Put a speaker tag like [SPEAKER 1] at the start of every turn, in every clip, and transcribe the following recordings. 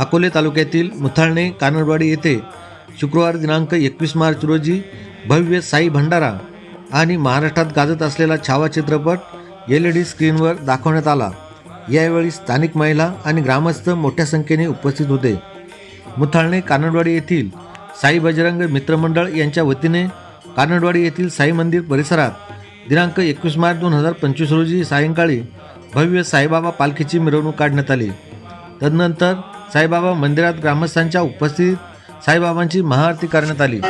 [SPEAKER 1] अकोले तालुक्यातील मुथाळणे कानडवाडी येथे शुक्रवार दिनांक एकवीस मार्च रोजी भव्य साई भंडारा आणि महाराष्ट्रात गाजत असलेला छावा चित्रपट एल ई डी स्क्रीनवर दाखवण्यात आला. यावेळी स्थानिक महिला आणि ग्रामस्थ मोठ्या संख्येने उपस्थित होते. मुथाळणे कानडवाडी येथील साई बजरंग मित्रमंडळ यांच्या वतीने कानडवाडी येथील साई मंदिर परिसरात दिनांक एकवीस मार्च दोन हजार पंचवीस रोजी सायंकाळी भव्य साईबाबा पालखीची मिरवणूक काढण्यात आली. तदनंतर साईबाबा मंदिरात ग्रामस्थांच्या उपस्थितीत साईबाबांची महाआरती करण्यात आली.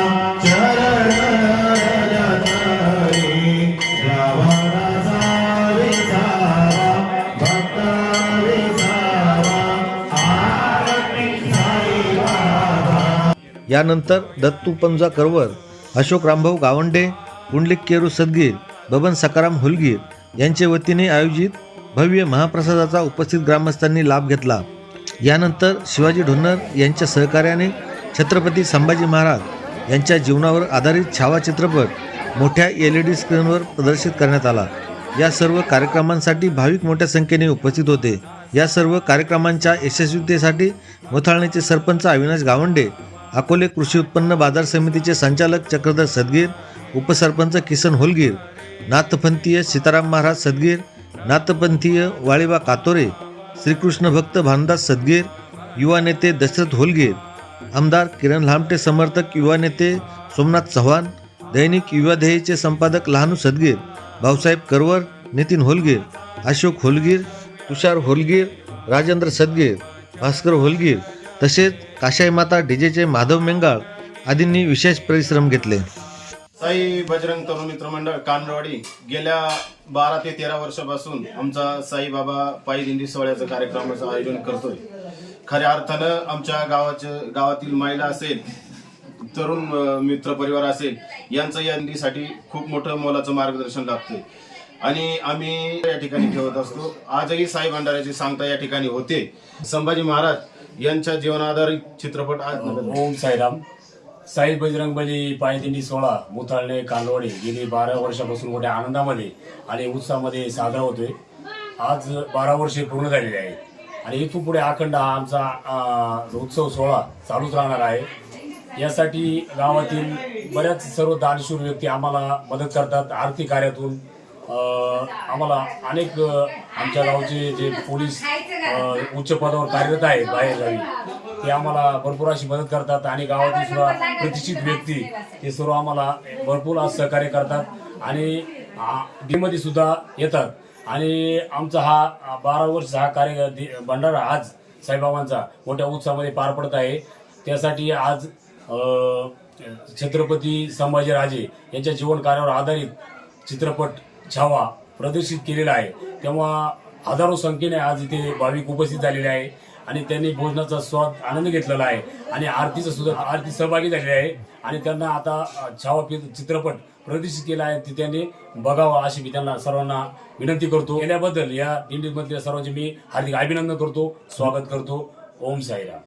[SPEAKER 1] यानंतर दत्तू पंजा करवर अशोक रामभाऊ गावंडे पुंडलिक केरू सदगीर बबन सकाराम हुलगीर यांच्या वतीने आयोजित भव्य महाप्रसादाचा उपस्थित ग्रामस्थांनी लाभ घेतला. यानंतर शिवाजी ढोन्नर यांच्या सहकार्याने छत्रपती संभाजी महाराज यांच्या जीवनावर आधारित छावा चित्रपट मोठ्या एल ई डी स्क्रीनवर प्रदर्शित करण्यात आला. या सर्व कार्यक्रमांसाठी भाविक मोठ्या संख्येने उपस्थित होते. या सर्व कार्यक्रमांच्या यशस्वीतेसाठी मोथाळणीचे सरपंच अविनाश गावंडे अकोले कृषी उत्पन्न बाजार समितीचे संचालक चक्रधर सदगीर उपसरपंच किसन होलगीर नाथपंथीय सीताराम महाराज सदगीर नाथपंथीय वाळीबा कातोरे श्रीकृष्ण भक्त भानदास सदगीर युवा नेते दशरथ होलगीर आमदार किरण लामटे समर्थक युवा नेते सोमनाथ चव्हाण दैनिक युवा ध्येयचे संपादक लहानू सदगीर भाऊसाहेब करवर नितीन होलगीर अशोक होलगीर तुषार होलगीर राजेंद्र सदगीर भास्कर होलगीर तसेच काशाई माता डीजेचे माधव मेंगाळ आदींनी विशेष परिश्रम घेतले.
[SPEAKER 2] साई बजरंग तरुण मित्र मंडळ कानडवाडी. गेल्या बारा ते तेरा वर्षापासून आमचा साईबाबा पायी दिंडी सोहळ्याचं कार्यक्रमाचं आयोजन करतोय. खऱ्या अर्थानं आमच्या गावाच्या गावातील महिला असेल तरुण मित्र परिवार असेल यांचं या दिंडीसाठी खूप मोठं मोलाचं मार्गदर्शन लागतंय. आणि आम्ही या ठिकाणी ठेवत असतो. आजही साई भंडाऱ्याची सांगता या ठिकाणी होते. संभाजी महाराज यांच्या जीवनाधारित चित्रपट आज
[SPEAKER 3] ओम साईराम. साई बजरंग बली पायदिंडी सोहळा मुथाळणे कानवडे गेली बारा वर्षापासून मोठ्या आनंदामध्ये आणि उत्साहामध्ये साजरा होतोय. आज बारा वर्षे पूर्ण झालेली आहे. आणि इथून पुढे अखंड हा आमचा उत्सव सोहळा चालूच राहणार आहे. यासाठी गावातील बऱ्याच सर्व दानशूर व्यक्ती आम्हाला मदत करतात. आर्थिक कार्यातून आम्हाला अनेक आमच्या गावचे जे पोलीस उच्च पदावर कार्यरत आहेत बाहेर गावी ते आम्हाला भरपूर अशी मदत करतात आणि गावातील सुद्धा प्रतिष्ठित व्यक्ती ते सर्व आम्हाला भरपूर आज सहकार्य करतात. आणि मध्ये सुद्धा येतात. आणि आमचा हा बारा वर्ष हा कार्य भंडारा आज साईबाबांचा मोठ्या उत्साहामध्ये पार पडत आहे. त्यासाठी आज छत्रपती संभाजीराजे यांच्या जीवन कार्यावर आधारित चित्रपट छावा प्रदर्शित केलेला आहे. तेव्हा हजारो संख्येने आज इथे भाविक उपस्थित झालेले आहे. आणि त्यांनी भोजनाचा स्वाद आनंद घेतलेला आहे. आणि आरतीचा सुद्धा आरती सहभागी झालेली आहे. आणि त्यांना आता छावा चित्रपट प्रदर्शित केला आहे. ते त्यांनी बघावा अशी मी त्यांना सर्वांना विनंती करतो. केल्याबद्दल या दिंडीमधल्या सर्वांचे मी हार्दिक अभिनंदन करतो. स्वागत करतो. ओम साईराम.